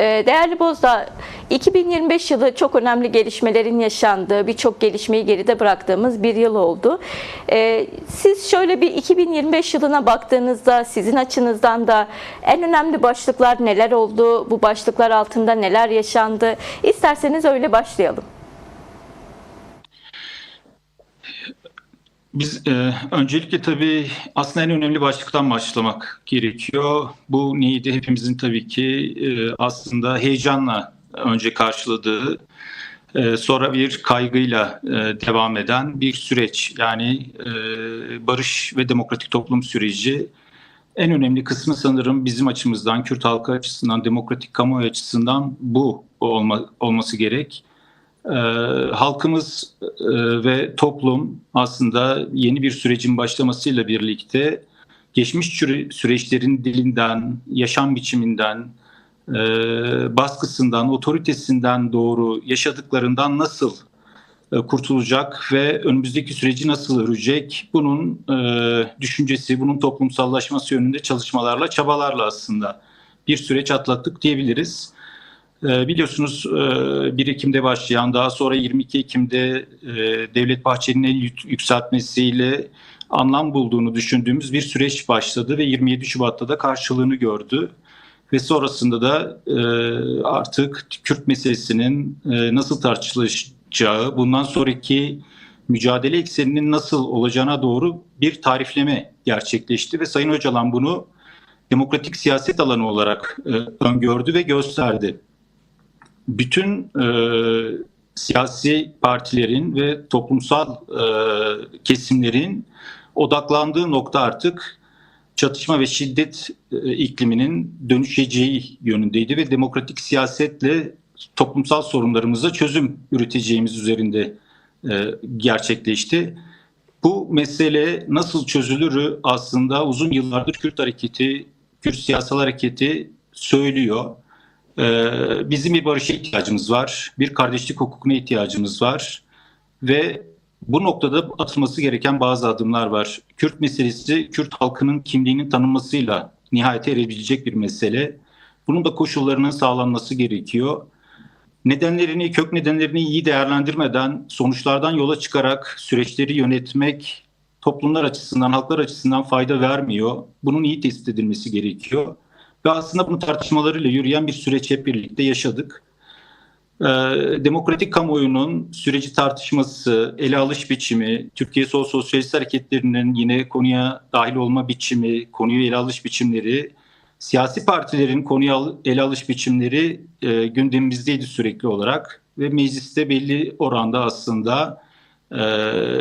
Ee, Değerli Bozdağ, 2025 yılı çok önemli gelişmelerin yaşandığı, birçok gelişmeyi geride bıraktığımız bir yıl oldu. Ee, Siz şöyle bir 2025 yılına baktığınızda sizin açınızdan da en önemli başlıklar neler oldu? Bu başlıklar altında neler yaşandı? İsterseniz öyle başlayalım. Biz e, öncelikle tabii aslında en önemli başlıktan başlamak gerekiyor. Bu neydi? Hepimizin tabii ki e, aslında heyecanla önce karşıladığı, e, sonra bir kaygıyla e, devam eden bir süreç. Yani e, barış ve demokratik toplum süreci. En önemli kısmı sanırım bizim açımızdan, Kürt halkı açısından, demokratik kamuoyu açısından bu olma, olması gerek. Ee, halkımız e, ve toplum aslında yeni bir sürecin başlamasıyla birlikte geçmiş süre- süreçlerin dilinden, yaşam biçiminden, e, baskısından, otoritesinden doğru yaşadıklarından nasıl e, kurtulacak ve önümüzdeki süreci nasıl örecek bunun e, düşüncesi, bunun toplumsallaşması yönünde çalışmalarla, çabalarla aslında bir süreç atlattık diyebiliriz. Ee, Biliyorsunuz e, 1 Ekim'de başlayan daha sonra 22 Ekim'de e, Devlet Bahçeli'nin el yük- yükseltmesiyle anlam bulduğunu düşündüğümüz bir süreç başladı ve 27 Şubat'ta da karşılığını gördü. Ve sonrasında da e, artık Kürt meselesinin e, nasıl tartışılacağı, bundan sonraki mücadele ekseninin nasıl olacağına doğru bir tarifleme gerçekleşti ve Sayın Öcalan bunu demokratik siyaset alanı olarak e, öngördü ve gösterdi bütün e, siyasi partilerin ve toplumsal e, kesimlerin odaklandığı nokta artık çatışma ve şiddet e, ikliminin dönüşeceği yönündeydi ve demokratik siyasetle toplumsal sorunlarımıza çözüm üreteceğimiz üzerinde e, gerçekleşti. Bu mesele nasıl çözülürü aslında uzun yıllardır Kürt hareketi, Kürt siyasal hareketi söylüyor. Ee, Bizim bir barışa ihtiyacımız var, bir kardeşlik hukukuna ihtiyacımız var ve bu noktada atılması gereken bazı adımlar var. Kürt meselesi, Kürt halkının kimliğinin tanınmasıyla nihayete erebilecek bir mesele. Bunun da koşullarının sağlanması gerekiyor. Nedenlerini, kök nedenlerini iyi değerlendirmeden, sonuçlardan yola çıkarak süreçleri yönetmek toplumlar açısından, halklar açısından fayda vermiyor. Bunun iyi tespit edilmesi gerekiyor. Ve aslında bu tartışmalarıyla yürüyen bir süreç hep birlikte yaşadık. Ee, demokratik kamuoyunun süreci tartışması, ele alış biçimi, Türkiye Sol Sosyalist Hareketlerinin yine konuya dahil olma biçimi, konuyu ele alış biçimleri, siyasi partilerin konuya ele alış biçimleri e, gündemimizdeydi sürekli olarak ve mecliste belli oranda aslında e,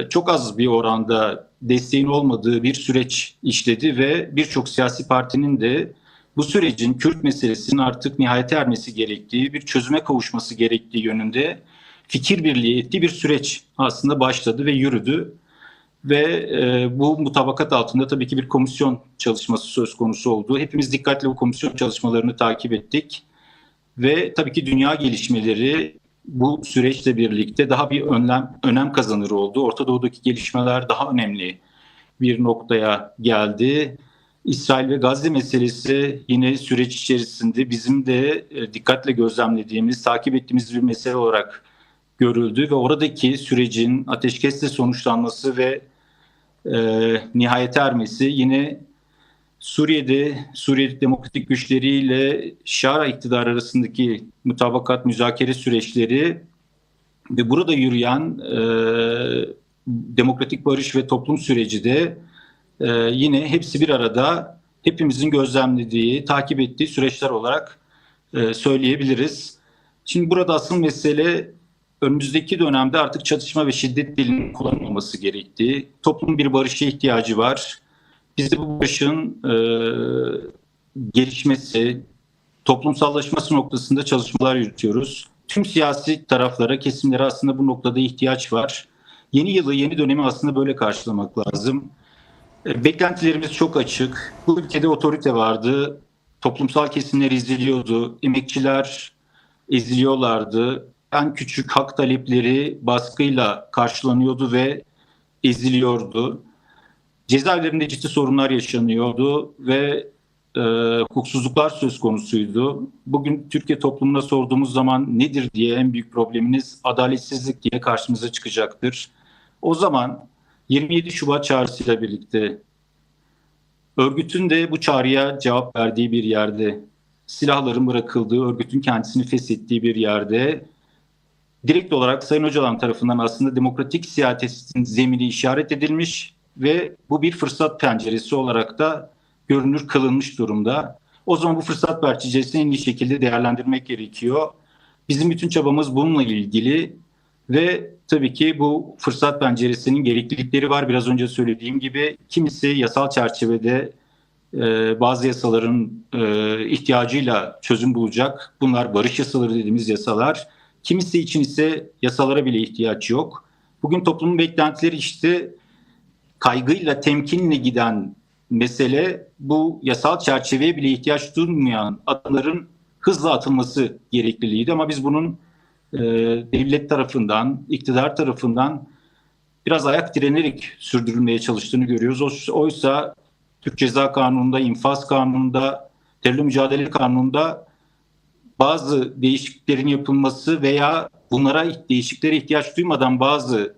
çok az bir oranda desteğin olmadığı bir süreç işledi ve birçok siyasi partinin de bu sürecin Kürt meselesinin artık nihayete ermesi gerektiği, bir çözüme kavuşması gerektiği yönünde fikir birliği ettiği bir süreç aslında başladı ve yürüdü. Ve e, bu mutabakat altında tabii ki bir komisyon çalışması söz konusu oldu. Hepimiz dikkatle bu komisyon çalışmalarını takip ettik. Ve tabii ki dünya gelişmeleri bu süreçle birlikte daha bir önlem, önem kazanır oldu. Orta Doğu'daki gelişmeler daha önemli bir noktaya geldi. İsrail ve Gazze meselesi yine süreç içerisinde bizim de e, dikkatle gözlemlediğimiz, takip ettiğimiz bir mesele olarak görüldü ve oradaki sürecin ateşkesle sonuçlanması ve e, nihayete ermesi yine Suriye'de Suriye demokratik güçleriyle Şara iktidar arasındaki mutabakat müzakere süreçleri ve burada yürüyen e, demokratik barış ve toplum süreci de ee, yine hepsi bir arada hepimizin gözlemlediği, takip ettiği süreçler olarak e, söyleyebiliriz. Şimdi burada asıl mesele önümüzdeki dönemde artık çatışma ve şiddet dilinin kullanılmaması gerektiği, toplumun bir barışa ihtiyacı var. Biz de bu barışın e, gelişmesi, toplumsallaşması noktasında çalışmalar yürütüyoruz. Tüm siyasi taraflara, kesimlere aslında bu noktada ihtiyaç var. Yeni yılı, yeni dönemi aslında böyle karşılamak lazım. Beklentilerimiz çok açık. Bu ülkede otorite vardı. Toplumsal kesimler eziliyordu. Emekçiler eziliyorlardı. En küçük hak talepleri baskıyla karşılanıyordu ve eziliyordu. Cezaevlerinde ciddi sorunlar yaşanıyordu ve e, hukuksuzluklar söz konusuydu. Bugün Türkiye toplumuna sorduğumuz zaman nedir diye en büyük probleminiz adaletsizlik diye karşımıza çıkacaktır. O zaman 27 Şubat çağrısıyla birlikte örgütün de bu çağrıya cevap verdiği bir yerde, silahların bırakıldığı, örgütün kendisini feshettiği bir yerde direkt olarak Sayın Öcalan tarafından aslında demokratik siyasetin zemini işaret edilmiş ve bu bir fırsat penceresi olarak da görünür kılınmış durumda. O zaman bu fırsat penceresini en iyi şekilde değerlendirmek gerekiyor. Bizim bütün çabamız bununla ilgili ve tabii ki bu fırsat penceresinin gereklilikleri var. Biraz önce söylediğim gibi kimisi yasal çerçevede e, bazı yasaların e, ihtiyacıyla çözüm bulacak. Bunlar barış yasaları dediğimiz yasalar. Kimisi için ise yasalara bile ihtiyaç yok. Bugün toplumun beklentileri işte kaygıyla, temkinle giden mesele bu yasal çerçeveye bile ihtiyaç duymayan adımların hızla atılması gerekliliğiydi. Ama biz bunun e, devlet tarafından, iktidar tarafından biraz ayak direnerek sürdürülmeye çalıştığını görüyoruz. Oysa Türk Ceza Kanunu'nda, infaz kanununda, terörle mücadele kanununda bazı değişikliklerin yapılması veya bunlara değişikliklere ihtiyaç duymadan bazı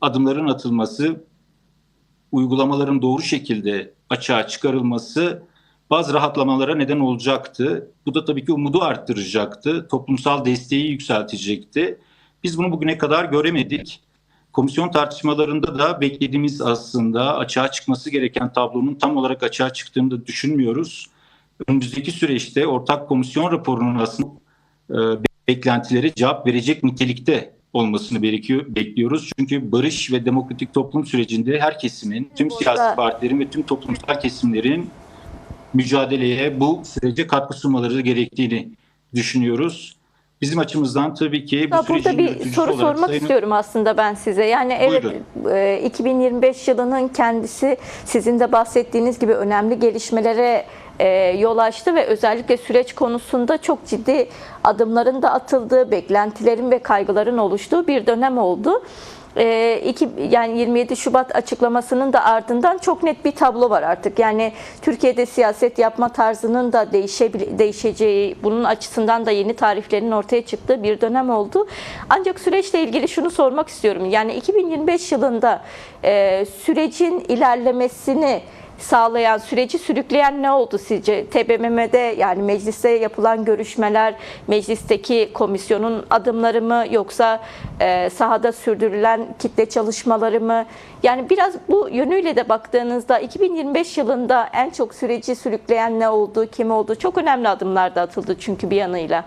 adımların atılması, uygulamaların doğru şekilde açığa çıkarılması bazı rahatlamalara neden olacaktı. Bu da tabii ki umudu arttıracaktı, toplumsal desteği yükseltecekti. Biz bunu bugüne kadar göremedik. Komisyon tartışmalarında da beklediğimiz aslında açığa çıkması gereken tablonun tam olarak açığa çıktığını da düşünmüyoruz. Önümüzdeki süreçte ortak komisyon raporunun aslında e, beklentilere cevap verecek nitelikte olmasını bekliyoruz. Çünkü barış ve demokratik toplum sürecinde her kesimin, tüm siyasi partilerin ve tüm toplumsal kesimlerin mücadeleye bu sürece katkı sunmaları gerektiğini düşünüyoruz. Bizim açımızdan tabii ki bu Ya burada bir soru olarak sormak Sayın- istiyorum aslında ben size. Yani evet e, 2025 yılının kendisi sizin de bahsettiğiniz gibi önemli gelişmelere e, yol açtı ve özellikle süreç konusunda çok ciddi adımların da atıldığı, beklentilerin ve kaygıların oluştuğu bir dönem oldu. E, iki, yani 27 Şubat açıklamasının da ardından çok net bir tablo var artık. Yani Türkiye'de siyaset yapma tarzının da değişeceği, bunun açısından da yeni tariflerin ortaya çıktığı bir dönem oldu. Ancak süreçle ilgili şunu sormak istiyorum. Yani 2025 yılında e, sürecin ilerlemesini sağlayan, süreci sürükleyen ne oldu sizce? TBMM'de yani mecliste yapılan görüşmeler, meclisteki komisyonun adımları mı yoksa e, sahada sürdürülen kitle çalışmaları mı? Yani biraz bu yönüyle de baktığınızda 2025 yılında en çok süreci sürükleyen ne oldu, kim oldu? Çok önemli adımlar da atıldı çünkü bir yanıyla.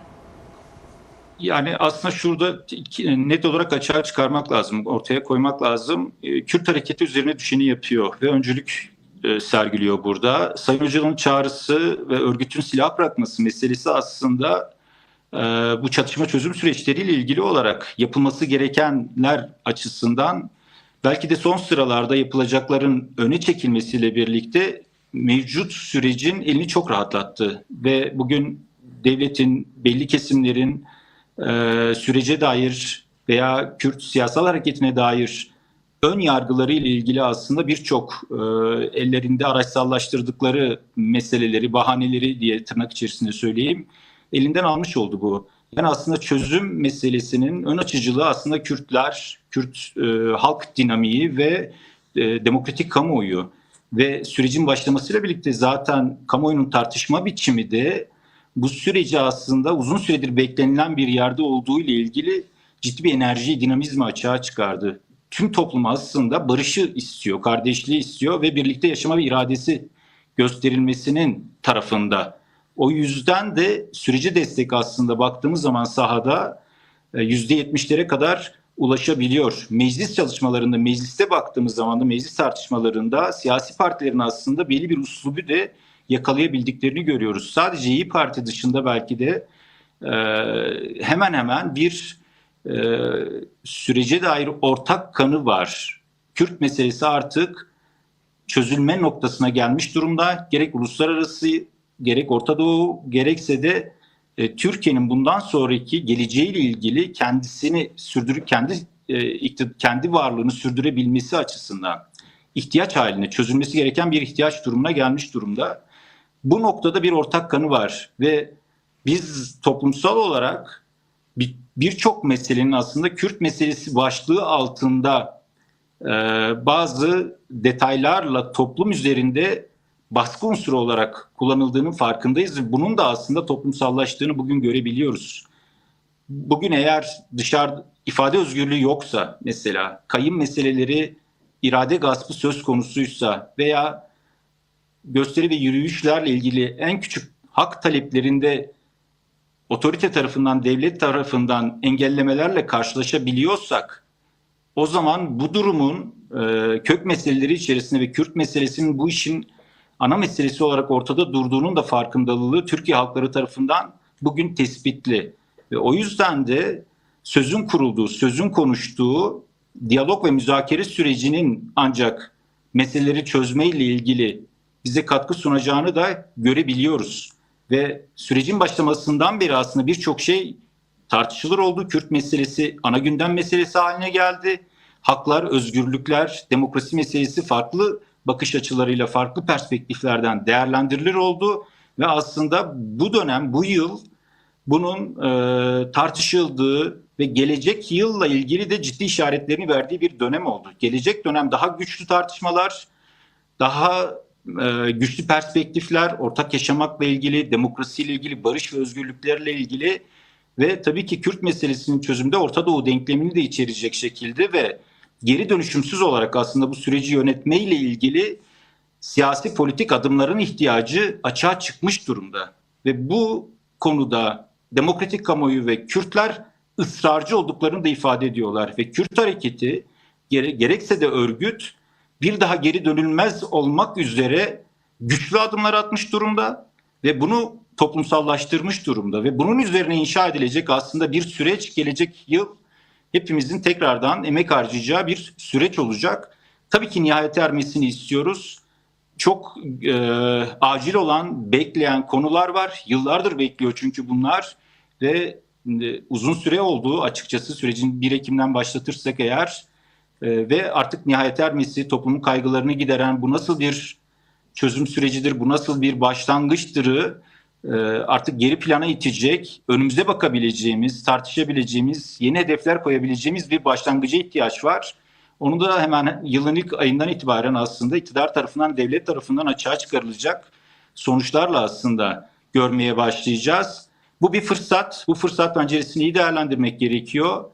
Yani aslında şurada net olarak açığa çıkarmak lazım, ortaya koymak lazım. E, Kürt hareketi üzerine düşeni yapıyor ve öncülük e, sergiliyor burada. Sayın çağrısı ve örgütün silah bırakması meselesi aslında e, bu çatışma çözüm süreçleriyle ilgili olarak yapılması gerekenler açısından belki de son sıralarda yapılacakların öne çekilmesiyle birlikte mevcut sürecin elini çok rahatlattı ve bugün devletin belli kesimlerin e, sürece dair veya Kürt siyasal hareketine dair ön yargıları ile ilgili aslında birçok e, ellerinde araçsallaştırdıkları meseleleri, bahaneleri diye tırnak içerisinde söyleyeyim, elinden almış oldu bu. Yani aslında çözüm meselesinin ön açıcılığı aslında Kürtler, Kürt e, halk dinamiği ve e, demokratik kamuoyu ve sürecin başlamasıyla birlikte zaten kamuoyunun tartışma biçimi de bu süreci aslında uzun süredir beklenilen bir yerde olduğu ile ilgili ciddi bir enerji, dinamizmi açığa çıkardı. Tüm toplum aslında barışı istiyor, kardeşliği istiyor ve birlikte yaşama bir iradesi gösterilmesinin tarafında. O yüzden de sürece destek aslında baktığımız zaman sahada e, %70'lere kadar ulaşabiliyor. Meclis çalışmalarında, mecliste baktığımız zaman da meclis tartışmalarında siyasi partilerin aslında belli bir uslubu de yakalayabildiklerini görüyoruz. Sadece İyi Parti dışında belki de e, hemen hemen bir e, sürece dair ortak kanı var. Kürt meselesi artık çözülme noktasına gelmiş durumda. Gerek uluslararası, gerek Orta Doğu, gerekse de e, Türkiye'nin bundan sonraki geleceğiyle ilgili kendisini sürdürüp kendi e, kendi varlığını sürdürebilmesi açısından ihtiyaç haline çözülmesi gereken bir ihtiyaç durumuna gelmiş durumda. bu noktada bir ortak kanı var ve biz toplumsal olarak birçok meselenin aslında Kürt meselesi başlığı altında e, bazı detaylarla toplum üzerinde baskı unsuru olarak kullanıldığının farkındayız. Bunun da aslında toplumsallaştığını bugün görebiliyoruz. Bugün eğer dışarı ifade özgürlüğü yoksa mesela kayın meseleleri irade gaspı söz konusuysa veya gösteri ve yürüyüşlerle ilgili en küçük hak taleplerinde otorite tarafından, devlet tarafından engellemelerle karşılaşabiliyorsak o zaman bu durumun e, kök meseleleri içerisinde ve Kürt meselesinin bu işin ana meselesi olarak ortada durduğunun da farkındalığı Türkiye halkları tarafından bugün tespitli. Ve o yüzden de sözün kurulduğu, sözün konuştuğu diyalog ve müzakere sürecinin ancak meseleleri çözmeyle ilgili bize katkı sunacağını da görebiliyoruz. Ve sürecin başlamasından beri aslında birçok şey tartışılır oldu. Kürt meselesi ana gündem meselesi haline geldi. Haklar, özgürlükler, demokrasi meselesi farklı bakış açılarıyla, farklı perspektiflerden değerlendirilir oldu. Ve aslında bu dönem, bu yıl bunun e, tartışıldığı ve gelecek yılla ilgili de ciddi işaretlerini verdiği bir dönem oldu. Gelecek dönem daha güçlü tartışmalar, daha e, güçlü perspektifler, ortak yaşamakla ilgili, demokrasiyle ilgili, barış ve özgürlüklerle ilgili ve tabii ki Kürt meselesinin çözümde Orta Doğu denklemini de içerecek şekilde ve geri dönüşümsüz olarak aslında bu süreci yönetmeyle ilgili siyasi politik adımların ihtiyacı açığa çıkmış durumda. Ve bu konuda demokratik kamuoyu ve Kürtler ısrarcı olduklarını da ifade ediyorlar. Ve Kürt hareketi gere- gerekse de örgüt bir daha geri dönülmez olmak üzere güçlü adımlar atmış durumda ve bunu toplumsallaştırmış durumda ve bunun üzerine inşa edilecek aslında bir süreç gelecek yıl hepimizin tekrardan emek harcayacağı bir süreç olacak. Tabii ki nihayet ermesini istiyoruz. Çok e, acil olan, bekleyen konular var. Yıllardır bekliyor çünkü bunlar ve e, uzun süre oldu açıkçası sürecin 1 Ekim'den başlatırsak eğer e, ve artık nihayet ermesi toplumun kaygılarını gideren bu nasıl bir çözüm sürecidir, bu nasıl bir başlangıçtırı e, artık geri plana itecek, önümüze bakabileceğimiz, tartışabileceğimiz, yeni hedefler koyabileceğimiz bir başlangıca ihtiyaç var. Onu da hemen yılın ilk ayından itibaren aslında iktidar tarafından, devlet tarafından açığa çıkarılacak sonuçlarla aslında görmeye başlayacağız. Bu bir fırsat. Bu fırsat penceresini iyi değerlendirmek gerekiyor.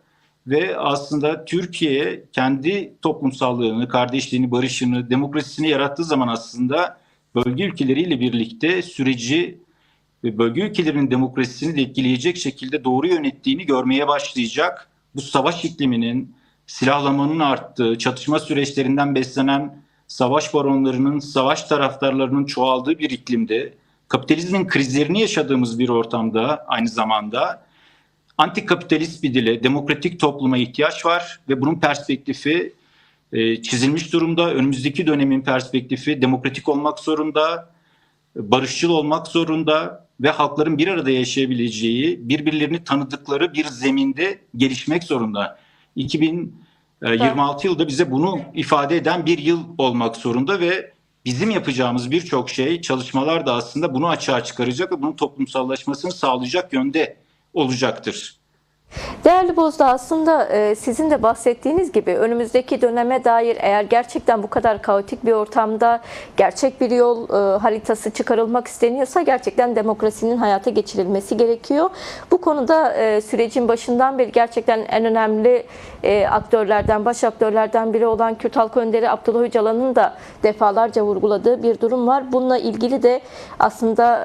Ve aslında Türkiye kendi toplumsallığını, kardeşliğini, barışını, demokrasisini yarattığı zaman aslında bölge ülkeleriyle birlikte süreci ve bölge ülkelerinin demokrasisini de etkileyecek şekilde doğru yönettiğini görmeye başlayacak. Bu savaş ikliminin, silahlamanın arttığı, çatışma süreçlerinden beslenen savaş baronlarının, savaş taraftarlarının çoğaldığı bir iklimde, kapitalizmin krizlerini yaşadığımız bir ortamda aynı zamanda antikapitalist bir dile, demokratik topluma ihtiyaç var ve bunun perspektifi e, çizilmiş durumda. Önümüzdeki dönemin perspektifi demokratik olmak zorunda, barışçıl olmak zorunda ve halkların bir arada yaşayabileceği, birbirlerini tanıdıkları bir zeminde gelişmek zorunda. 2026 yılda bize bunu ifade eden bir yıl olmak zorunda ve bizim yapacağımız birçok şey, çalışmalar da aslında bunu açığa çıkaracak ve bunun toplumsallaşmasını sağlayacak yönde olacaktır. Değerli Bozda aslında e, sizin de bahsettiğiniz gibi önümüzdeki döneme dair eğer gerçekten bu kadar kaotik bir ortamda gerçek bir yol e, haritası çıkarılmak isteniyorsa gerçekten demokrasinin hayata geçirilmesi gerekiyor. Bu konuda e, sürecin başından beri gerçekten en önemli aktörlerden, baş aktörlerden biri olan Kürt Halk Önderi Abdullah Öcalan'ın da defalarca vurguladığı bir durum var. Bununla ilgili de aslında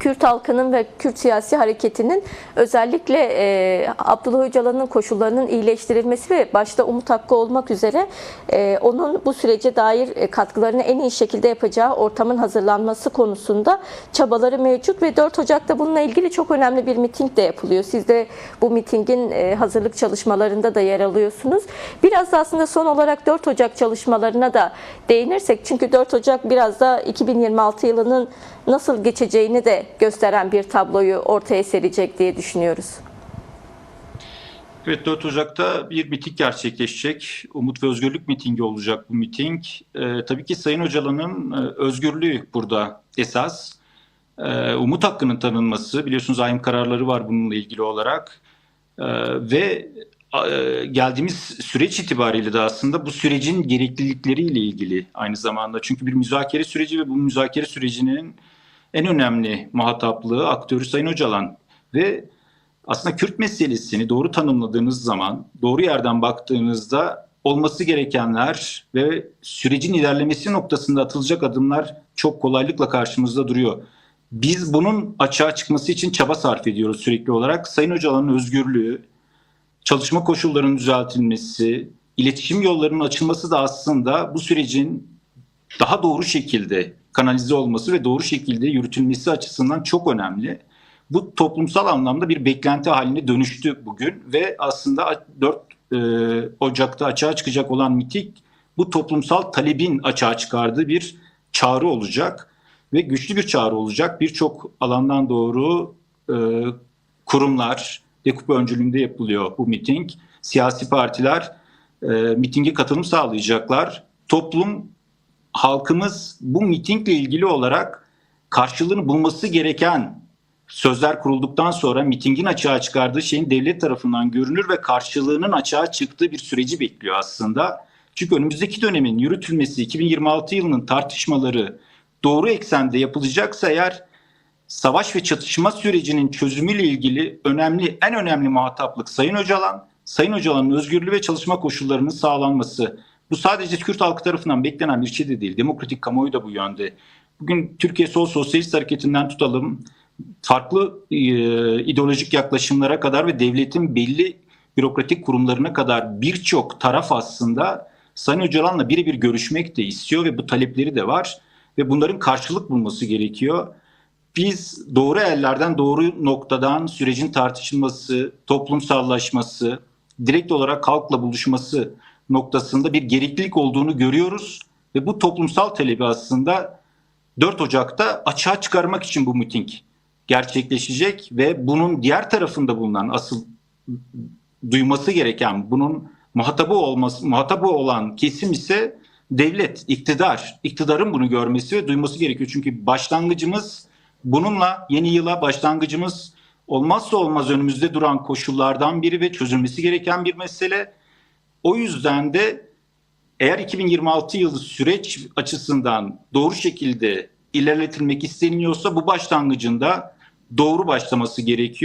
Kürt halkının ve Kürt siyasi hareketinin özellikle e, Abdullah Öcalan'ın koşullarının iyileştirilmesi ve başta Umut Hakkı olmak üzere e, onun bu sürece dair e, katkılarını en iyi şekilde yapacağı ortamın hazırlanması konusunda çabaları mevcut ve 4 Ocak'ta bununla ilgili çok önemli bir miting de yapılıyor. Siz de bu mitingin e, hazırlık çalışmalarında da yer alıyorsunuz. Biraz da aslında son olarak 4 Ocak çalışmalarına da değinirsek çünkü 4 Ocak biraz da 2026 yılının nasıl geçeceğini de gösteren bir tabloyu ortaya serecek diye düşünüyoruz. Evet 4 Ocak'ta bir miting gerçekleşecek. Umut ve Özgürlük mitingi olacak bu miting. Ee, tabii ki Sayın Öcalan'ın e, özgürlüğü burada esas. Ee, umut hakkının tanınması, biliyorsunuz ayım kararları var bununla ilgili olarak. Ee, ve e, geldiğimiz süreç itibariyle de aslında bu sürecin gereklilikleriyle ilgili aynı zamanda. Çünkü bir müzakere süreci ve bu müzakere sürecinin en önemli muhataplığı aktörü Sayın Öcalan. Ve aslında Kürt meselesini doğru tanımladığınız zaman, doğru yerden baktığınızda olması gerekenler ve sürecin ilerlemesi noktasında atılacak adımlar çok kolaylıkla karşımızda duruyor. Biz bunun açığa çıkması için çaba sarf ediyoruz sürekli olarak. Sayın Öcalan'ın özgürlüğü, çalışma koşullarının düzeltilmesi, iletişim yollarının açılması da aslında bu sürecin daha doğru şekilde kanalize olması ve doğru şekilde yürütülmesi açısından çok önemli. Bu toplumsal anlamda bir beklenti haline dönüştü bugün ve aslında 4 e, Ocak'ta açığa çıkacak olan miting bu toplumsal talebin açığa çıkardığı bir çağrı olacak ve güçlü bir çağrı olacak. Birçok alandan doğru e, kurumlar, DEKUP öncülüğünde yapılıyor bu miting. Siyasi partiler e, mitinge katılım sağlayacaklar. Toplum, halkımız bu mitingle ilgili olarak karşılığını bulması gereken sözler kurulduktan sonra mitingin açığa çıkardığı şeyin devlet tarafından görünür ve karşılığının açığa çıktığı bir süreci bekliyor aslında. Çünkü önümüzdeki dönemin yürütülmesi 2026 yılının tartışmaları doğru eksende yapılacaksa eğer savaş ve çatışma sürecinin çözümüyle ilgili önemli en önemli muhataplık Sayın Öcalan, Sayın Öcalan'ın özgürlüğü ve çalışma koşullarının sağlanması. Bu sadece Kürt halkı tarafından beklenen bir şey de değil. Demokratik kamuoyu da bu yönde. Bugün Türkiye Sol Sosyalist Hareketi'nden tutalım farklı e, ideolojik yaklaşımlara kadar ve devletin belli bürokratik kurumlarına kadar birçok taraf aslında Sayın Öcalan'la birebir görüşmek de istiyor ve bu talepleri de var ve bunların karşılık bulması gerekiyor. Biz doğru ellerden doğru noktadan sürecin tartışılması, toplumsallaşması, direkt olarak halkla buluşması noktasında bir gereklilik olduğunu görüyoruz ve bu toplumsal talebi aslında 4 Ocak'ta açığa çıkarmak için bu miting gerçekleşecek ve bunun diğer tarafında bulunan asıl duyması gereken bunun muhatabı olması muhatabı olan kesim ise devlet, iktidar. İktidarın bunu görmesi ve duyması gerekiyor. Çünkü başlangıcımız bununla yeni yıla başlangıcımız olmazsa olmaz önümüzde duran koşullardan biri ve çözülmesi gereken bir mesele. O yüzden de eğer 2026 yılı süreç açısından doğru şekilde ilerletilmek isteniliyorsa bu başlangıcında doğru başlaması gerekiyor.